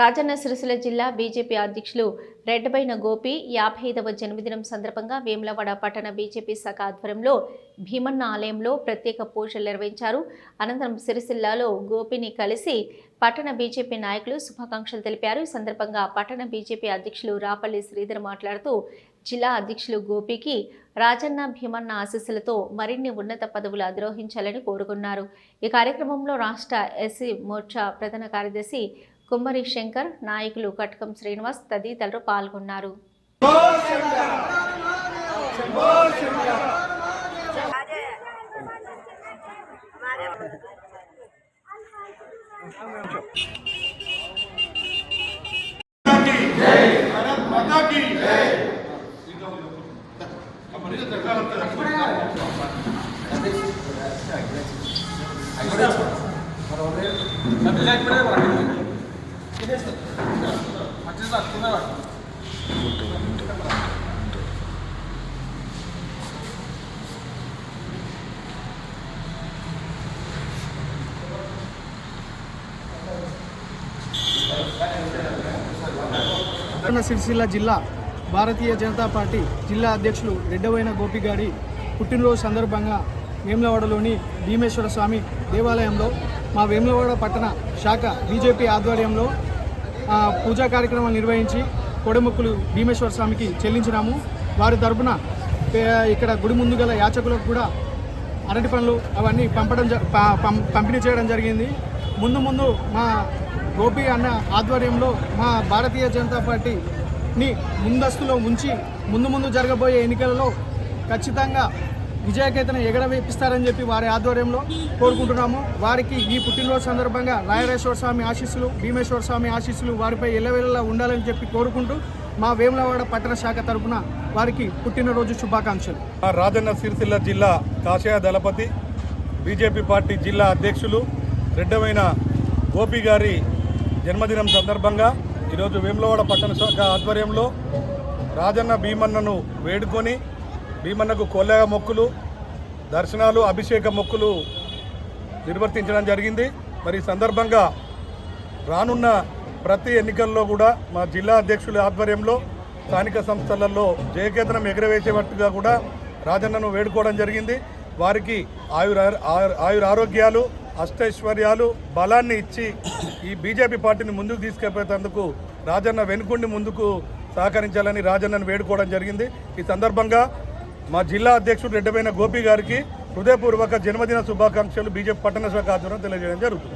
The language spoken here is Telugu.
రాజన్న సిరిసిల్ల జిల్లా బీజేపీ అధ్యక్షులు రెడ్డబైన గోపి యాభై ఐదవ జన్మదినం సందర్భంగా వేములవాడ పట్టణ బీజేపీ శాఖ ఆధ్వర్యంలో భీమన్న ఆలయంలో ప్రత్యేక పూజలు నిర్వహించారు. అనంతరం సిరిసిల్లాలో గోపిని కలిసి పట్టణ బీజేపీ నాయకులు శుభాకాంక్షలు తెలిపారు. ఈ సందర్భంగా పట్టణ బీజేపీ అధ్యక్షులు రాపల్లి శ్రీధర్ మాట్లాడుతూ జిల్లా అధ్యక్షులు గోపికి రాజన్న భీమన్న ఆశీస్సులతో మరిన్ని ఉన్నత పదవులు అధిరోహించాలని కోరుకున్నారు. ఈ కార్యక్రమంలో రాష్ట్ర ఎస్సీ మోర్చా ప్రధాన కార్యదర్శి కుమ్మరి శంకర్ నాయకులు కటకం శ్రీనివాస్ తదితరులు పాల్గొన్నారు Gracias. సిరిసిల్ల జిల్లా భారతీయ జనతా పార్టీ జిల్లా అధ్యక్షులు రెడ్డవైన గోపిగారి పుట్టినరోజు సందర్భంగా వేములవాడలోని భీమేశ్వర స్వామి దేవాలయంలో మా వేములవాడ పట్టణ శాఖ బీజేపీ ఆధ్వర్యంలో పూజా కార్యక్రమాలు నిర్వహించి కొడముక్కులు భీమేశ్వర స్వామికి చెల్లించినాము. వారి తరపున ఇక్కడ గుడి ముందు గల యాచకులకు కూడా అరటి పనులు అవన్నీ పంపడం జ- ప- పం- పంపిణీ చేయడం జరిగింది. ముందు ముందు మా గోపి అన్న ఆధ్వర్యంలో మా భారతీయ జనతా పార్టీని ముందస్తులో ఉంచి ముందు ముందు జరగబోయే ఎన్నికలలో ఖచ్చితంగా విజయకేతను ఎగడవేపిస్తారని చెప్పి వారి ఆధ్వర్యంలో కోరుకుంటున్నాము. వారికి ఈ పుట్టినరోజు సందర్భంగా రాయరేశ్వర స్వామి ఆశీస్సులు భీమేశ్వర స్వామి ఆశీస్సులు వారిపై ఎల్లవేళలా ఉండాలని చెప్పి కోరుకుంటూ మా వేములవాడ పట్టణ శాఖ తరఫున వారికి పుట్టినరోజు శుభాకాంక్షలు. రాజన్న సిరిసిల్ల జిల్లా కాషాయ దళపతి బీజేపీ పార్టీ జిల్లా అధ్యక్షులు రెడ్డమైన గోపి గారి జన్మదినం సందర్భంగా ఈరోజు వేములవాడ పట్టణ శాఖ ఆధ్వర్యంలో రాజన్న భీమన్నను వేడుకొని భీమన్నకు కొల్లగ మొక్కులు దర్శనాలు అభిషేక మొక్కులు నిర్వర్తించడం జరిగింది. మరి ఈ సందర్భంగా రానున్న ప్రతి ఎన్నికల్లో కూడా మా జిల్లా అధ్యక్షుల ఆధ్వర్యంలో స్థానిక సంస్థలలో జయకేతనం ఎగరవేసేటట్టుగా కూడా రాజన్నను వేడుకోవడం జరిగింది. వారికి ఆయుర ఆయుర ఆరోగ్యాలు అష్టైశ్వర్యాలు బలాన్ని ఇచ్చి ఈ బీజేపీ పార్టీని ముందుకు తీసుకెళ్ళేందుకు రాజన్న వెనుకుండి ముందుకు సహకరించాలని రాజన్నను వేడుకోవడం జరిగింది. ఈ సందర్భంగా మా జిల్లా అధ్యక్షుడు రెడ్డమైన గోపి గారికి హృదయపూర్వక జన్మదిన శుభాకాంక్షలు బీజేపీ పట్టణ శాఖ ఆధ్వర్యంలో తెలియజేయడం జరుగుతుంది.